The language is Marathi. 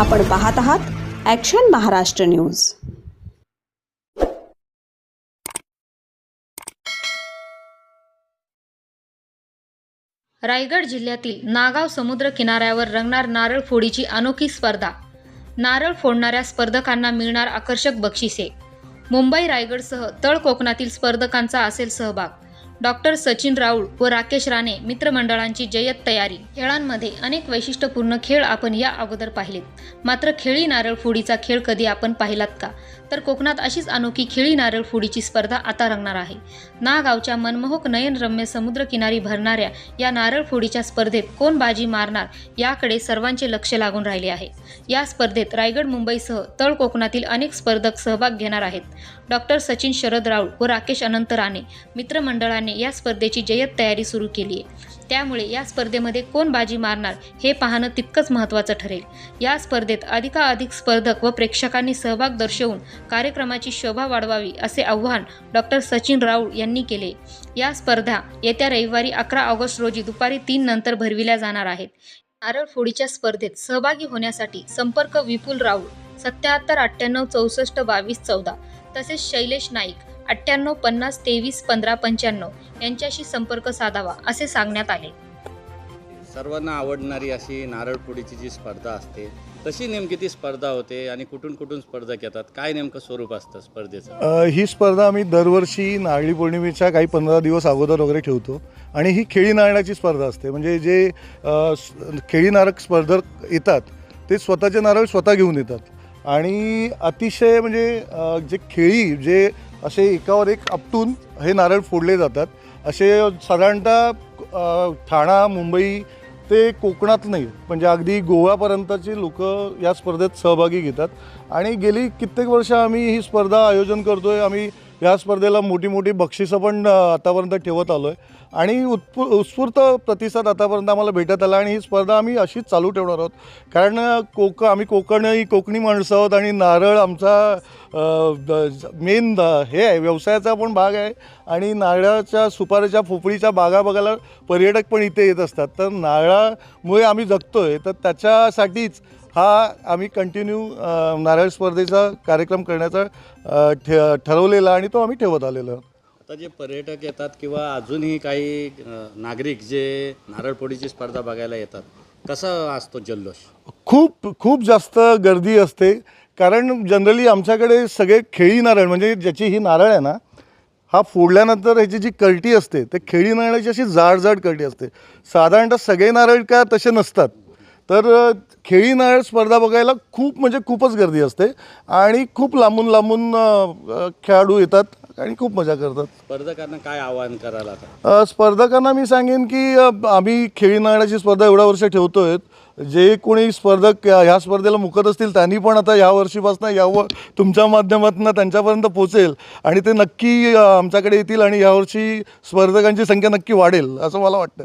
आपण पाहत आहात ॲक्शन महाराष्ट्र न्यूज रायगड जिल्ह्यातील नागाव समुद्र किनाऱ्यावर रंगणार नारळ फोडीची अनोखी स्पर्धा. नारळ फोडणाऱ्या स्पर्धकांना मिळणार आकर्षक बक्षिसे. मुंबई रायगडसह तळ कोकणातील स्पर्धकांचा असेल सहभाग. डॉक्टर सचिन राऊळ व राकेश राणे मित्रमंडळांची जय्यत तयारी. खेळांमध्ये अनेक वैशिष्ट्यपूर्ण खेळ आपण या अगोदर पाहिलेत. मात्र खेळी नारळ फोडीचा खेळ कधी आपण पाहिलात का? तर कोकणात अशीच अनोखी खेळी नारळ फोडीची स्पर्धा आता रंगणार आहे. नागावच्या मनमोहक नयनरम्य समुद्रकिनारी भरणाऱ्या या नारळ फोडीच्या स्पर्धेत कोण बाजी मारणार याकडे सर्वांचे लक्ष लागून राहिले आहे. या स्पर्धेत रायगड मुंबईसह तळ कोकणातील अनेक स्पर्धक सहभाग घेणार आहेत. डॉक्टर सचिन शरद राऊळ व राकेश अनंत राणे मित्रमंडळाने या स्पर्धेची जय्यत तयारी सुरू केली आहे. त्यामुळे या स्पर्धेमध्ये कोण बाजी मारणार हे पाहणं तितकंच महत्त्वाचं ठरेल. या स्पर्धेत अधिकाधिक स्पर्धक व प्रेक्षकांनी सहभाग दर्शवून कार्यक्रमाची शोभा वाढवावी असे आव्हान डॉक्टर सचिन राऊळ यांनी केले. या स्पर्धा येत्या रविवारी अकरा ऑगस्ट रोजी दुपारी तीन नंतर भरविल्या जाणार आहेत. नारळ फोडीच्या स्पर्धेत सहभागी होण्यासाठी संपर्क विपुल राऊळ सत्याहत्तर अठ्ठ्याण्णव चौसष्ट बावीस चौदा तसेच शैलेश नाईक अठ्ठ्याण्णव पन्नास तेवीस पंधरा पंच्याण्णव यांच्याशी संपर्क साधावा असे सांगण्यात आले. सर्वांना आवडणारी अशी नारळपोळीची जी स्पर्धा असते तशी नेमकी ती स्पर्धा होते आणि कुठून कुठून स्पर्धक येतात काय नेमकं स्वरूप असतं स्पर्धेचं? ही स्पर्धा आम्ही दरवर्षी नारळी पौर्णिमेच्या काही पंधरा दिवस अगोदर वगैरे ठेवतो आणि ही खेळी नारळाची स्पर्धा असते. म्हणजे जे खेळी नारळ स्पर्धक येतात ते स्वतःचे नारळ स्वतः घेऊन येतात. आणि अतिशय म्हणजे जे खेळी जे असे एकावर एक आपटून हे नारळ फोडले जातात. असे साधारणतः ठाणा मुंबई ते कोकणात नाही म्हणजे अगदी गोव्यापर्यंतची लोक या स्पर्धेत सहभागी घेतात. आणि गेली कित्येक वर्ष आम्ही ही स्पर्धा आयोजन करतो आहे आम्ही या स्पर्धेला मोठी मोठी बक्षिसं पण आतापर्यंत ठेवत आलो आहे आणि उत्पू उत्स्फूर्त प्रतिसाद आतापर्यंत आम्हाला भेटत आला आणि ही स्पर्धा आम्ही अशीच चालू ठेवणार आहोत. कारण कोक आम्ही कोकणी कोकणी माणसं आहोत आणि नारळ आमचा मेन हे आहे व्यवसायाचा पण भाग आहे. आणि नारळाच्या सुपारीच्या फोपळीच्या बागा बघायला पर्यटक पण इथे येत असतात. तर नारळामुळे आम्ही जगतो आहे तर त्याच्यासाठीच हा आम्ही कंटिन्यू नारळ स्पर्धेचा कार्यक्रम करण्याचा ठे ठरवलेला आणि तो आम्ही ठेवत आलेलो. आता जे पर्यटक येतात किंवा अजूनही काही नागरिक जे नारळपोळीची स्पर्धा बघायला येतात कसा असतो जल्लोष? खूप खूप जास्त गर्दी असते. कारण जनरली आमच्याकडे सगळे खेळी नारळ म्हणजे ज्याची ही नारळ आहे ना हा फोडल्यानंतर ह्याची जी कळटी असते ते खेळी नारळाची अशी जाड जाड कळटी असते. साधारणतः सगळे नारळ का तसे नसतात. तर खेळी नारळ स्पर्धा बघायला खूप म्हणजे खूपच गर्दी असते. आणि खूप लांबून लांबून खेळाडू येतात आणि खूप मजा करतात. स्पर्धकांना काय आवाहन करायला स्पर्धकांना मी सांगेन की आम्ही खेळी नारळाची स्पर्धा एवढ्या वर्ष ठेवतोय. जे कोणी स्पर्धक या- ह्या स्पर्धेला मुकत असतील त्यांनी पण आता या वर्षीपासून यावं तुमच्या माध्यमातून त्यांच्यापर्यंत पोचेल आणि ते नक्की आमच्याकडे येतील आणि यावर्षी स्पर्धकांची संख्या नक्की वाढेल असं मला वाटतं